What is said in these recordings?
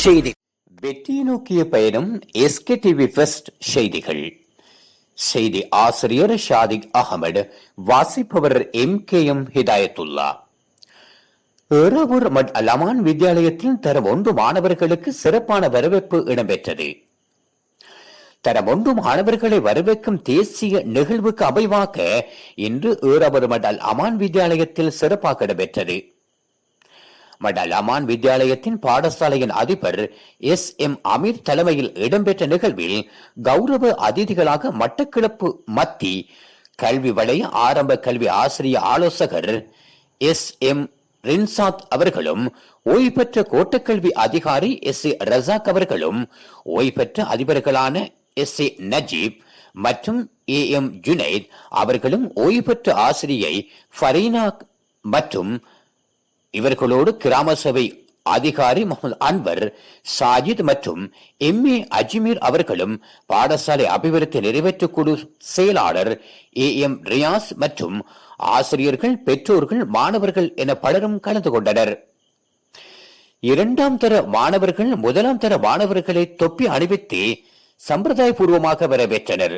செய்தி. வெற்றியை நோக்கிய பயணம் எஸ்கே டிவி செய்திகள். செய்தி ஆசிரியர் ஷாதிக் அகமது வாசிப்பவர் M K M Hidayathullah. Eravur மட் அலமான் வித்யாலயத்தில் தரம் ஒன்று மாணவர்களுக்கு சிறப்பான வரவேற்பு இடம்பெற்றது. தரம் ஒன்று மாணவர்களை வரவேற்கும் தேசிய நிகழ்வுக்கு அமைவாக இன்று ஏறாவூர் மட் அல் அமான் வித்யாலயத்தில் சிறப்பாக இடம்பெற்றது. மடல் அமான் வித்யாலயத்தின் பாடசாலையின் அதிபர் எஸ் எம் அமீர் தலைமையில் இடம்பெற்ற நிகழ்வில் கௌரவ அதிதிகளாக மட்டக்கிளப்பு மத்தி கல்வி வளைய ஆரம்ப கல்வி ஆசிரிய ஆலோசகர் எஸ் எம் ரின்சாத் அவர்களும் ஓய்வு பெற்ற கோட்டக்கல்வி அதிகாரி எஸ் ஏ ரசாக் அவர்களும் ஓய்வு பெற்ற அதிபர்களான எஸ் ஏ நஜீப் மற்றும் ஏ எம் ஜுனைத் அவர்களும் ஓய்வு பெற்ற ஆசிரியை ஃபரீனா மற்றும் இவர்களோடு கிராம சபை அதிகாரி முகமது அன்வர் சாஜித் மற்றும் எம் ஏ அஜ்மீர் அவர்களும் பாடசாலை அபிவிருத்தி நிறைவேற்று குழு செயலாளர் ஏ எம் ரியாஸ் மற்றும் ஆசிரியர்கள் பெற்றோர்கள் மாணவர்கள் என பலரும் கலந்து கொண்டனர். இரண்டாம் தர மாணவர்கள் முதலாம் தர மாணவர்களை தொப்பி அணிவித்து சம்பிரதாயபூர்வமாக வரவேற்றனர்.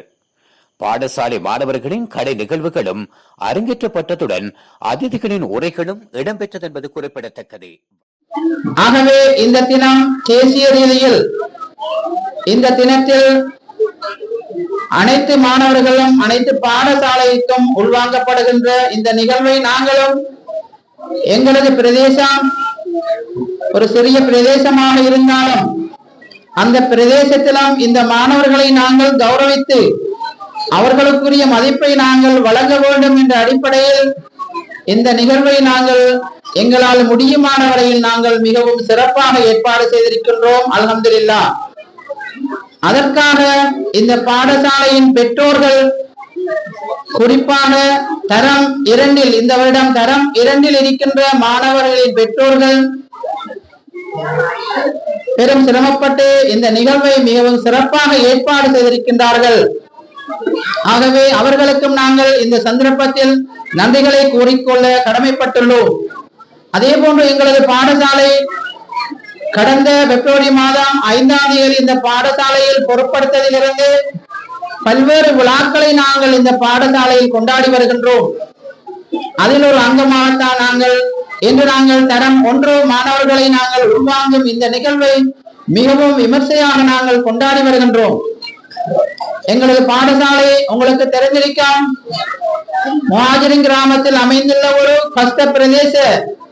பாடசாலை மாணவர்களின் கடை நிகழ்வுகளும் அரங்கேற்றப்பட்டதுடன் அதிதிகளின் உரைகளும் இடம்பெற்றது என்பது குறிப்பிடத்தக்கது. ஆகவே இந்த தினம் தேசிய ரீதியில் இந்த தினத்தில் அனைத்து மாணவர்களும் அனைத்து பாடசாலைக்கும் உள்வாங்கப்படுகின்ற இந்த நிகழ்வை நாங்களும் எங்களது பிரதேசம் ஒரு சிறிய பிரதேசமாக இருந்தாலும் அந்த பிரதேசத்திலும் இந்த மாணவர்களை நாங்கள் கௌரவித்து அவர்களுக்குரிய மதிப்பை நாங்கள் வழங்க வேண்டும் என்ற அடிப்படையில் இந்த நிகழ்வை நாங்கள் எங்களால் முடியுமான வரையில் நாங்கள் மிகவும் சிறப்பாக ஏற்பாடு செய்திருக்கின்றோம். அல்ஹம்துலில்லா அதற்காக இந்த பாடசாலையின் பெற்றோர்கள் குறிப்பாக தரம் இரண்டில் இந்த வருடம் தரம் இரண்டில் இருக்கின்ற மாணவர்களின் பெற்றோர்கள் பெரும் சிரமப்பட்டு இந்த நிகழ்வை மிகவும் சிறப்பாக ஏற்பாடு செய்திருக்கின்றார்கள். ஆகவே அவர்களுக்கும் நாங்கள் இந்த சந்தர்ப்பத்தில் நன்றிகளை கூறிக்கொள்ள கடமைப்பட்டுள்ளோம். அதே போன்று எங்களது பாடசாலை கடந்த பிப்ரவரி மாதம் ஐந்தாம் தேதி இந்த பாடசாலையில் பொருட்படுத்ததிலிருந்து பல்வேறு விழாக்களை நாங்கள் இந்த பாடசாலையில் கொண்டாடி வருகின்றோம். அதில் ஒரு அங்கமாகத்தான் நாங்கள் இன்று நாங்கள் தரம் ஒன்று மாணவர்களை நாங்கள் உள்வாங்கும் இந்த நிகழ்வை மிகவும் விமர்சையாக நாங்கள் கொண்டாடி வருகின்றோம். எங்களது பாடசாலை உங்களுக்கு தெரிஞ்சிருக்கும் முஹாஜரின் கிராமத்தில் அமைந்துள்ள ஒரு கஷ்ட பிரதேச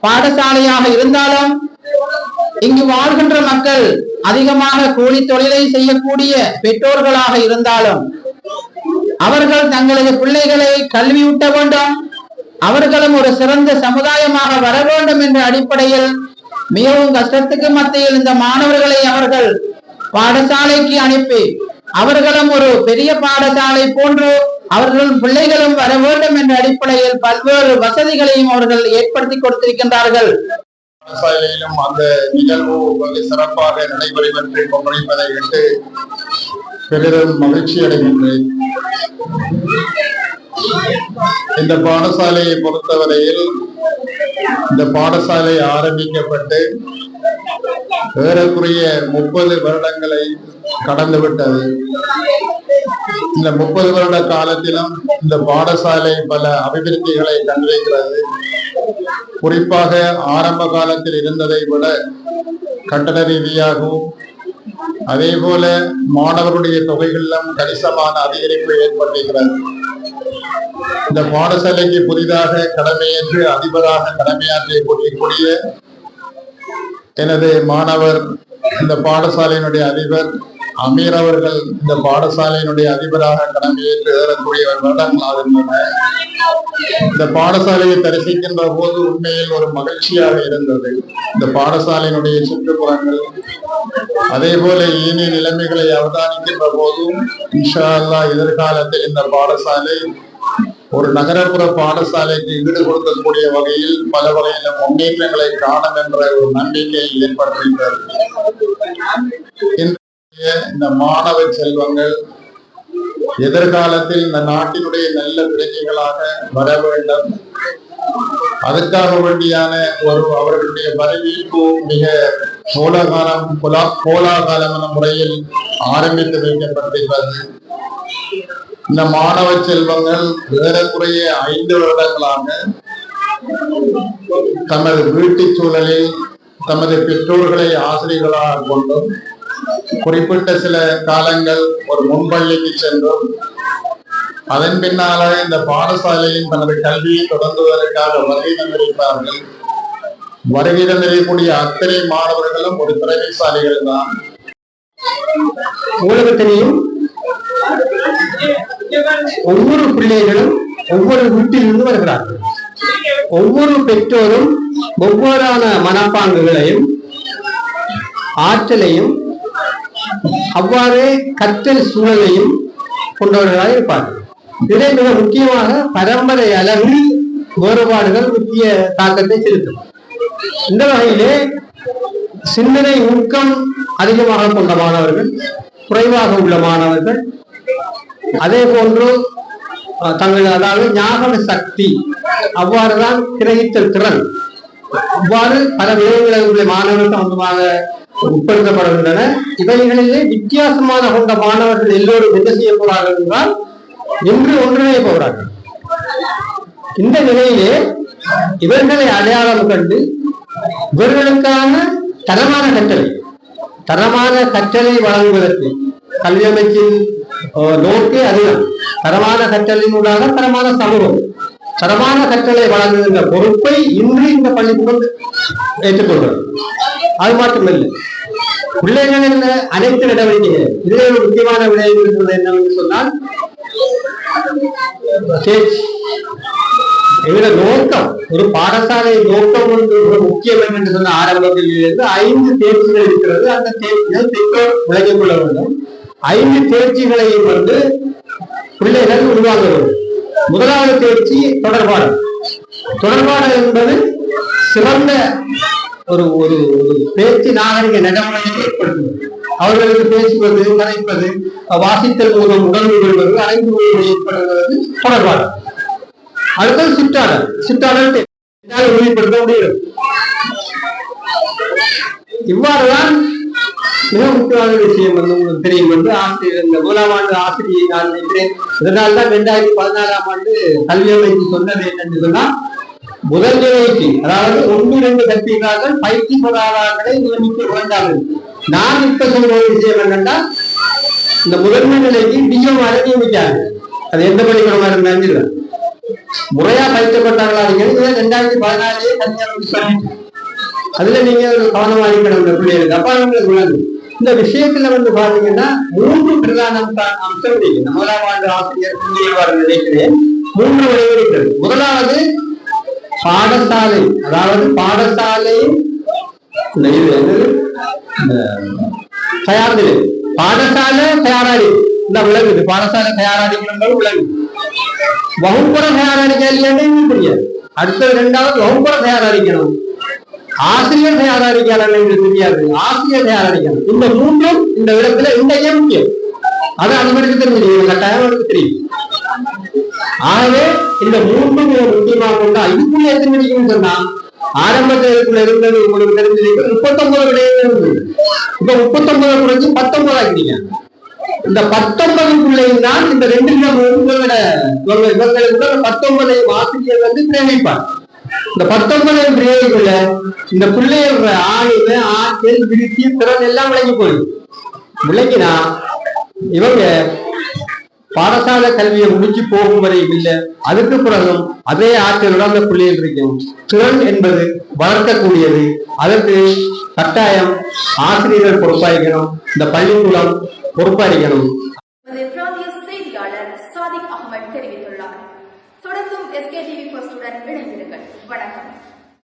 பாடசாலையாக இருந்தாலும் இங்கு வாழ்கின்ற மக்கள் அதிகமாக கூலி தொழிலை செய்யக்கூடிய பெற்றோர்களாக இருந்தாலும் அவர்கள் தங்களது பிள்ளைகளை கல்வி ஊட்ட வேண்டும். அவர்களும் ஒரு சிறந்த சமுதாயமாக வர வேண்டும் என்ற அடிப்படையில் மிகவும் கஷ்டத்துக்கு மத்தியில் இந்த மாணவர்களை அவர்கள் பாடசாலைக்கு அனுப்பி அவர்களும் ஒரு பெரிய பாடசாலை போன்று அவர்கள் பிள்ளைகளும் வர வேண்டும் என்ற அடிப்படையில் பல்வேறு வசதிகளையும் அவர்கள் ஏற்படுத்தி கொடுத்திருக்கின்றார்கள். பாடசாலையிலும் அந்த நிகழ்வு வெகு சிறப்பாக நடைபெறுவதை கொண்டிருப்பதை விட்டு பெரிதும் மகிழ்ச்சி அடைகின்றேன் இந்த பாடசாலையை பொறுத்தவரையில் இந்த பாடசாலை ஆரம்பிக்கப்பட்டு ஏறக்குறைய முப்பது வருடங்களை கடந்துவிட்டது இந்த முப்பது வருட காலத்திலும் இந்த பாடசாலை பல அபிவிருத்திகளை கண்டிருக்கிறது. குறிப்பாக ஆரம்ப காலத்தில் இருந்ததை விட கட்டண ரீதியாகவும் அதே போல மாணவருடைய தொகைகளிலும் கணிசமான அதிகரிப்பு ஏற்பட்டிருக்கிறது. இந்த பாடசாலைக்கு புதிதாக கடமையேற்று அதிபராக கடமையாற்றிய கொண்டிருக்கூடிய எனது மாணவர் இந்த பாடசாலையினுடைய அதிபர் அமீர் அவர்கள் இந்த பாடசாலையினுடைய அதிபராக கடமையேற்று ஏறக்கூடிய வருடங்களாக இருந்தன. இந்த பாடசாலையை தரிசிக்கின்ற போது உண்மையில் ஒரு மகிழ்ச்சியாக இருந்தது. இந்த பாடசாலையினுடைய சுற்றுப்புறங்கள் அதே போல இனி நிலைமைகளை அவதானிக்கின்ற போதும் இன்ஷா அல்லா எதிர்காலத்தில் இந்த பாடசாலை ஒரு நகரப்புற பாடசாலைக்கு ஈடு கொடுக்கக்கூடிய வகையில் பல வகையில முன்னேற்றங்களை காணும் என்ற ஒரு நம்பிக்கையை ஏற்படுத்துகிறது இன்றைய இந்த மாணவ செல்வங்கள் எதிர்காலத்தில் இந்த நாட்டினுடைய நல்ல விளைஞர்களாக வர வேண்டும். அதற்காக வேண்டியான ஒரு அவர்களுடைய வரவேற்பு மிக கோலாகாலம் கோலா கோலாகாலம் என முறையில் ஆரம்பித்து வைக்கப்பட்டிருக்கிறது. இந்த மாணவ செல்வங்கள் ஏறக்குறைய ஐந்து வருடங்களாக தமது வீட்டுச் சூழலில் தமது பெற்றோர்களை ஆசிரியர்களாக கொண்டும் குறிப்பிட்ட சில காலங்கள் ஒரு முன்பள்ளிக்கு சென்றும் அதன் பின்னால இந்த பாடசாலையில் தனது கல்வியை தொடங்குவதற்காக வருகை தந்திருப்பார்கள் வருகை தந்திருக்கக்கூடிய அத்தனை மாணவர்களும் ஒரு திறமைசாலிகள் தான். உங்களுக்கு ஒவ்வொரு பிள்ளைகளும் ஒவ்வொரு வீட்டிலிருந்து வருகிறார்கள். ஒவ்வொரு பெற்றோரும் ஒவ்வொருவான மனப்பாங்குகளையும் ஆற்றலையும் அவ்வாறே கற்றல் சூழலையும் கொண்டவர்களாக இருப்பார்கள். இதிலே மிக முக்கியமாக பரம்பரை அளவில் வேறுபாடுகள் முக்கிய தாக்கத்தை செலுத்தும். இந்த வகையிலே சிந்தனை ஊக்கம் அதிகமாக கொண்ட மாணவர்கள் குறைவாக உள்ள மாணவர்கள் அதே போன்று தங்கள் அதாவது ஞாபக சக்தி அவ்வாறுதான் கிரகித்தல் திறன். அவ்வாறு பல விதங்களில் மாணவர்கள் சம்பந்தமாக உட்படுத்தப்படுகின்றன. இவைகளிலே வித்தியாசமான கொண்ட மாணவர்கள் எல்லோரும் என்ன செய்ய போறார்கள் என்றால் இன்று ஒன்றிணைய போகிறார்கள் இந்த நிலையிலே இவர்களை அடையாளம் கண்டு இவர்களுக்கான தரமான கற்றலை தரமான கற்றலை வழங்குவதற்கு கல்வி அமைச்சின் நோக்கே அதுதான். தரமான கற்றலினூடாக தரமான சமூகம். தரமான கற்றலை வழங்குகின்ற பொறுப்பை இன்று இந்த பள்ளிக்கூடம் ஏற்றுக்கொள்கிறது. அது மட்டுமில்லை பிள்ளைகளின் அனைத்து நடவடிக்கைகள் இதிலே ஒரு முக்கியமான விளைவு இருக்கிறது என்னவென்று சொன்னால் தேர்ச்சி எங்களோட நோக்கம் ஒரு பாடசாலை நோக்கம் வந்து ஒரு முக்கியம் என்று சொன்ன ஆரம்பத்தில் இருந்து ஐந்து தேர்ச்சிகள் இருக்கிறது. அந்த தேர்ச்சிகள் திட்டம் விளங்கிக் கொள்ள வேண்டும் ஐந்து தேர்ச்சிகளையும் வந்து பிள்ளைகள் உருவாகிறது முதலாவது தேர்ச்சி தொடர்பாடல். தொடர்பாடல் என்பது சிறந்த ஒரு ஒரு ஒரு பேச்சு நாகரிக நடைமுறையை ஏற்படுத்துவது. அவர்களுக்கு பேசுவது கதைப்பது வாசித்தல் மூலம் உணர்வு கொள்வது அனைத்து மூலம் ஏற்படுவது தொடர்பாடல். அடுத்தது சிற்றாடல். சிற்றாடல் உறுதிப்படுத்த முடியும் இவ்வாறுதான் மிக முக்கியமான விஷயம் வந்து உங்களுக்கு தெரியும் வந்து ஆசிரியர் இந்த முதலாம் ஆண்டு ஆசிரியை நான் நினைக்கிறேன். இதனால தான் ரெண்டாயிரத்தி பதினாறாம் ஆண்டு கல்வி அமைப்பு சொன்னது என்னன்னு சொன்னா முதல் நிலைக்கு அதாவது ஒன்று இரண்டு கற்பிக்கிறார்கள் பயிற்சி பெறாதார்களை நியமிக்க வேண்டாம். நான் இப்ப சொல்ற விஷயம் என்னன்னா இந்த முதன்மை நிலைக்கு டிஎம் வரை நியமிக்காங்க அது எந்த பள்ளிக்கூடமா இருந்தாலும் முறையா பயிற்சப்பட்டாங்களா இருக்கிறது ரெண்டாயிரத்தி பதினாலே தனியார் அதுல நீங்க கவனமா இருக்கணும் இந்த பிள்ளைகளுக்கு அப்பா உங்களுக்கு இந்த விஷயத்துல வந்து பாத்தீங்கன்னா மூன்று பிரதான அம்சம் இருக்கு இந்த முதலாம் ஆண்டு ஆசிரியர் புள்ளியவாறு நினைக்கிறேன். மூன்று வழிகள் முதலாவது பாடசாலை. அதாவது பாடசாலை இந்த தயார் நிலை பாடசாலை தயாராடி இந்த விளங்குது பாடசாலை தயாராடிக்கிறது விளங்குது வகுப்புற தயாராடிக்க இல்லைன்னு தெரியாது. அடுத்தது ரெண்டாவது வகுப்புற தயாராடிக்கணும் ஆசிரியர் தயாராடிக்கிறார்கள் என்று தெரியாது. ஆசிரியர் தயாராடிக்கணும் இந்த மூன்றும் இந்த இடத்துல இந்த முக்கியம். அது மாதிரி தெரியும் கட்டாயம் அவருக்கு தெரியும். ஆகவே இந்த மூன்றும் ஒரு முக்கியமாக கொண்டா இதுக்குள்ள எத்தனை மணிக்குன்னு சொன்னா ஆரம்பத்தில் இருந்தது உங்களுக்கு தெரிஞ்சிருக்கு முப்பத்தொன்பது விடையில இருந்தது இப்ப முப்பத்தொன்பது குறைஞ்சு பத்தொன்பது ஆக்கிட்டீங்க இந்த பத்தொன்பதுக்குள்ளையும் தான் இந்த ரெண்டு விதம் விட இவங்க இவங்களுக்கு பத்தொன்பதை ஆசிரியர் வந்து பிரேமிப்பார். இந்த பத்தொன்பதாம் பிரிவுக்குள்ள இந்த பிள்ளையோட ஆய்வு ஆற்றல் விருத்தி திறன் எல்லாம் விளங்கி போயிடும் விளங்கினா இவங்க பாடசாலை கல்வியை முடிச்சு போகும் வரையும் இல்லை அதுக்கு பிறகும் அதே ஆற்றலுடன் அந்த பிள்ளைகள் இருக்கும் திறன் என்பது வளர்க்கக்கூடியது. அதற்கு கட்டாயம் ஆசிரியர்கள் பொறுப்பாயிருக்கணும் இந்த பள்ளிக்கூடம் பொறுப்பாயிருக்கணும் எஸ்கே டிவி ஃபர்ஸ்டுடன் இணைந்திருங்கள் வணக்கம்.